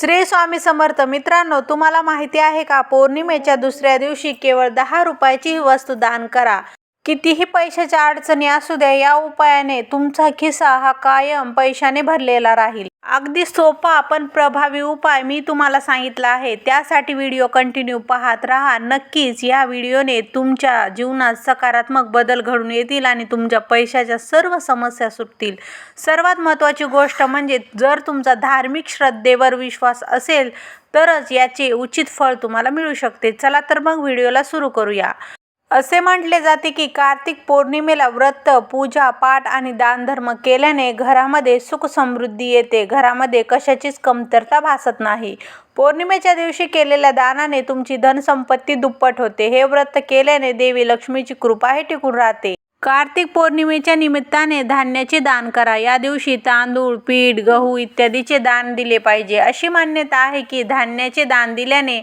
श्री स्वामी समर्थ मित्रांनो तुम्हाला माहिती आहे का? पौर्णिमेच्या दुसऱ्या दिवशी केवळ दहा रुपयाची वस्तू दान करा. कितीही पैशाच्या अडचणी असू द्या या उपायाने तुमचा खिसा हा कायम पैशाने भरलेला राहील. अगदी सोपा पण प्रभावी उपाय मी तुम्हाला सांगितला आहे. त्यासाठी व्हिडिओ कंटिन्यू पाहत राहा. नक्कीच या व्हिडिओने तुमच्या जीवनात सकारात्मक बदल घडून येतील आणि तुमच्या पैशाच्या सर्व समस्या सुटतील. सर्वात महत्त्वाची गोष्ट म्हणजे जर तुमचा धार्मिक श्रद्धेवर विश्वास असेल तरच याचे उचित फळ तुम्हाला मिळू शकते. चला तर मग व्हिडिओला सुरू करूया. असे म्हटले जाते की कार्तिक पौर्णिमेला व्रत पूजा पाठ आणि दानधर्म केल्याने घरामध्ये सुख समृद्धी येते. घरामध्ये कशाचीच कमतरता भासत नाही. पौर्णिमेच्या दिवशी केलेल्या दानाने तुमची धनसंपत्ती दुप्पट होते. हे व्रत केल्याने देवी लक्ष्मीची कृपाही टिकून राहते. कार्तिक पौर्णिमेच्या निमित्ताने धान्याचे दान करा. या दिवशी तांदूळ पीठ गहू इत्यादीचे दान दिले पाहिजे. अशी मान्यता आहे की धान्याचे दान दिल्याने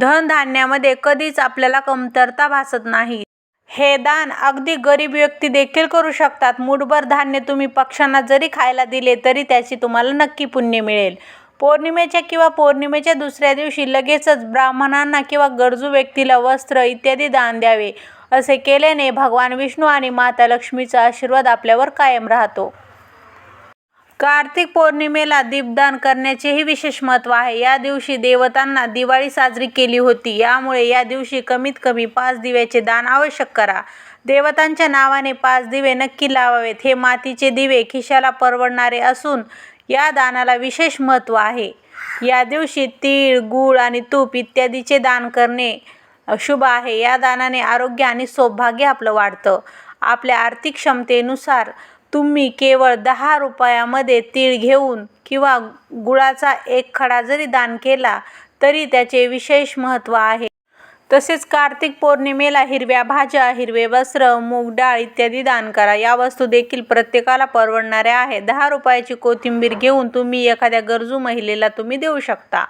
धनधान्यामध्ये कधीच आपल्याला कमतरता भासत नाही. हे दान अगदी गरीब व्यक्ती देखील करू शकतात. मुठभर धान्य तुम्ही पक्ष्यांना जरी खायला दिले तरी त्याची तुम्हाला नक्की पुण्य मिळेल. पौर्णिमेच्या किंवा पौर्णिमेच्या दुसऱ्या दिवशी लगेचच ब्राह्मणांना किंवा गरजू व्यक्तीला वस्त्र इत्यादी दान द्यावे असे केल्याने भगवान विष्णू आणि माता लक्ष्मीचा आशीर्वाद आपल्यावर कायम राहतो. कार्तिक पौर्णिमेला दीपदान करण्याचेही विशेष महत्त्व आहे. या दिवशी देवतांना दिवाळी साजरी केली होती. यामुळे या दिवशी कमीत कमी पाच दिव्याचे दान आवश्यक करा. देवतांच्या नावाने पाच दिवे नक्की लावावेत. हे मातीचे दिवे खिशाला परवडणारे असून या दानाला विशेष महत्त्व आहे. या दिवशी तीळ गूळ आणि तूप इत्यादीचे दान करणे शुभ आहे. या दानाने आरोग्य आणि सौभाग्य आपलं वाढतं. आपल्या आर्थिक क्षमतेनुसार तुम्ही केवळ दहा रुपयामध्ये तीळ घेऊन किंवा गुळाचा एक खडा जरी दान केला तरी त्याचे विशेष महत्त्व आहे. तसेच कार्तिक पौर्णिमेला हिरव्या भाज्या हिरवे वस्त्र मूग डाळ इत्यादी दान करा. या वस्तू देखील प्रत्येकाला परवडणाऱ्या आहेत. दहा रुपयाची कोथिंबीर घेऊन तुम्ही एखाद्या गरजू महिलेला तुम्ही देऊ शकता.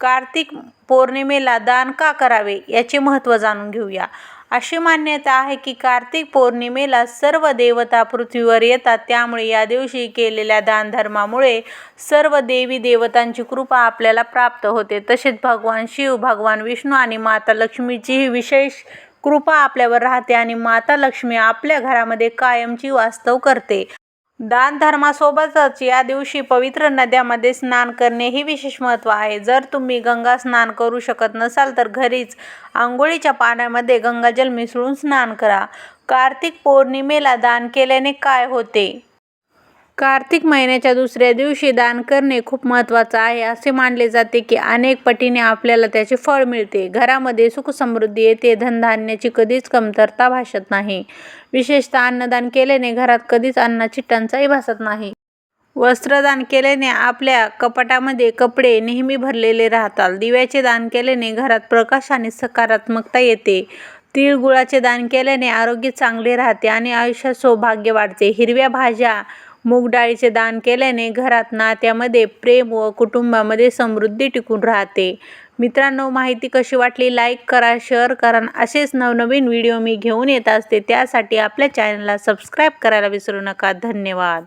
कार्तिक पौर्णिमेला दान का करावे याचे महत्त्व जाणून घेऊया. अशी मान्यता आहे की कार्तिक पौर्णिमेला सर्व देवता पृथ्वीवर येतात. त्यामुळे या दिवशी केलेल्या दानधर्मामुळे सर्व देवी देवतांची कृपा आपल्याला प्राप्त होते. तसेच भगवान शिव भगवान विष्णू आणि माता लक्ष्मीचीही विशेष कृपा आपल्यावर राहते आणि माता लक्ष्मी आपल्या घरामध्ये कायमची वास्तव करते. दानधर्मासोबतच या दिवशी पवित्र नद्यामध्ये स्नान करणे ही विशेष महत्त्व आहे. जर तुम्ही गंगा स्नान करू शकत नसाल तर घरीच आंघोळीच्या पाण्यामध्ये गंगाजल मिसळून स्नान करा. कार्तिक पौर्णिमेला दान केल्याने काय होते? कार्तिक महिन्याच्या दुसऱ्या दिवशी दान करणे खूप महत्त्वाचं आहे. असे मानले जाते की अनेक पटीने आपल्याला त्याचे फळ मिळते. घरामध्ये सुखसमृद्धी येते. धनधान्याची कधीच कमतरता भासत नाही. विशेषतः अन्नदान केल्याने घरात कधीच अन्नाची टंचाई भासत नाही. वस्त्रदान केल्याने आपल्या कपाटामध्ये कपडे नेहमी भरलेले राहतात. दिव्याचे दान केल्याने घरात प्रकाश आणि सकारात्मकता येते. तिळगुळाचे दान केल्याने आरोग्य चांगले राहते आणि आयुष्यात सौभाग्य वाढते. हिरव्या भाज्या मूग डाळीचे दान केल्याने घरात नात्यामध्ये प्रेम व कुटुंबामध्ये समृद्धी टिकून राहते. मित्रांनो माहिती कशी वाटली? लाईक करा शेअर करा असेच नवनवीन व्हिडिओ मी घेऊन येत असते. त्यासाठी आपल्या चॅनलला सबस्क्राईब करायला विसरू नका. धन्यवाद.